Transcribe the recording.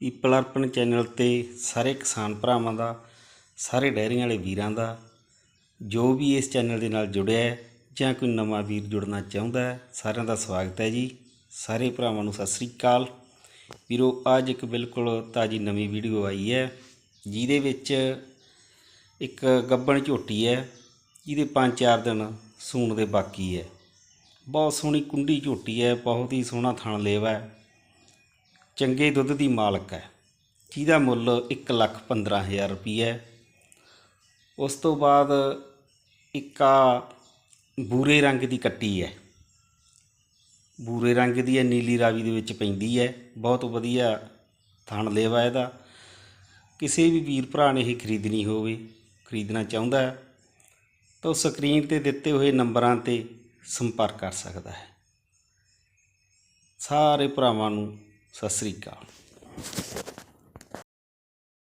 People ਅਰਪਣ channel ਤੇ ਸਾਰੇ ਕਿਸਾਨ ਭਰਾਵਾਂ ਦਾ, ਸਾਰੇ ਡੈਰੀਆਂ ਵਾਲੇ ਵੀਰਾਂ ਦਾ, ਜੋ ਵੀ ਇਸ ਚੈਨਲ ਦੇ ਨਾਲ ਜੁੜਿਆ ਹੈ ਜਾਂ ਕੋਈ ਨਵਾਂ ਵੀਰ ਜੁੜਨਾ ਚਾਹੁੰਦਾ ਹੈ, ਸਾਰਿਆਂ ਦਾ ਸਵਾਗਤ ਹੈ ਜੀ। ਸਾਰੇ ਭਰਾਵਾਂ ਨੂੰ ਸਤਿ ਸ੍ਰੀ ਅਕਾਲ। ਵੀਰੋ, ਅੱਜ ਇੱਕ ਬਿਲਕੁਲ ਤਾਜੀ ਨਵੀਂ ਵੀਡੀਓ ਆਈ ਹੈ, ਜਿਹਦੇ ਵਿੱਚ ਇੱਕ ਗੱਬਣ ਝੋਟੀ ਹੈ, ਜਿਹਦੇ 5-4 ਦਿਨ ਸੂਣ ਦੇ ਬਾਕੀ ਹੈ। ਬਹੁਤ ਸੋਹਣੀ ਕੁੰਡੀ ਝੋਟੀ ਹੈ, ਬਹੁਤ ਹੀ ਸੋਹਣਾ ਥਣ ਲੇਵਾ ਹੈ। ਚੰਗੇ ਦੁੱਧ ਦੀ ਮਾਲਕ ਹੈ। ਜਿਹਦਾ ਮੁੱਲ 1 ਲੱਖ 15000 ਰੁਪਈਆ ਉਸ ਤੋਂ ਬਾਅਦ ਇੱਕ ਆ ਬੂਰੇ ਰੰਗ ਦੀ ਕੱਟੀ ਹੈ। ਬੂਰੇ ਰੰਗ ਦੀ ਹੈ, ਨੀਲੀ ਰਾਵੀ ਦੇ ਵਿੱਚ ਪੈਂਦੀ ਹੈ। ਬਹੁਤ ਵਧੀਆ ਥਣ ਲੇਵਾ ਇਹਦਾ। ਕਿਸੇ ਵੀ ਵੀਰ ਭਰਾ ਨੇ ਇਹ ਖਰੀਦਣੀ ਹੋਵੇ, ਖਰੀਦਣਾ ਚਾਹੁੰਦਾ ਹੈ, ਤਾਂ ਉਹ ਸਕਰੀਨ ਤੇ ਦਿੱਤੇ ਹੋਏ ਨੰਬਰਾਂ ਤੇ ਸੰਪਰਕ ਕਰ ਸਕਦਾ ਹੈ। ਸਾਰੇ ਭਰਾਵਾਂ ਨੂੰ ਸਤਿ ਸ੍ਰੀ ਅਕਾਲ।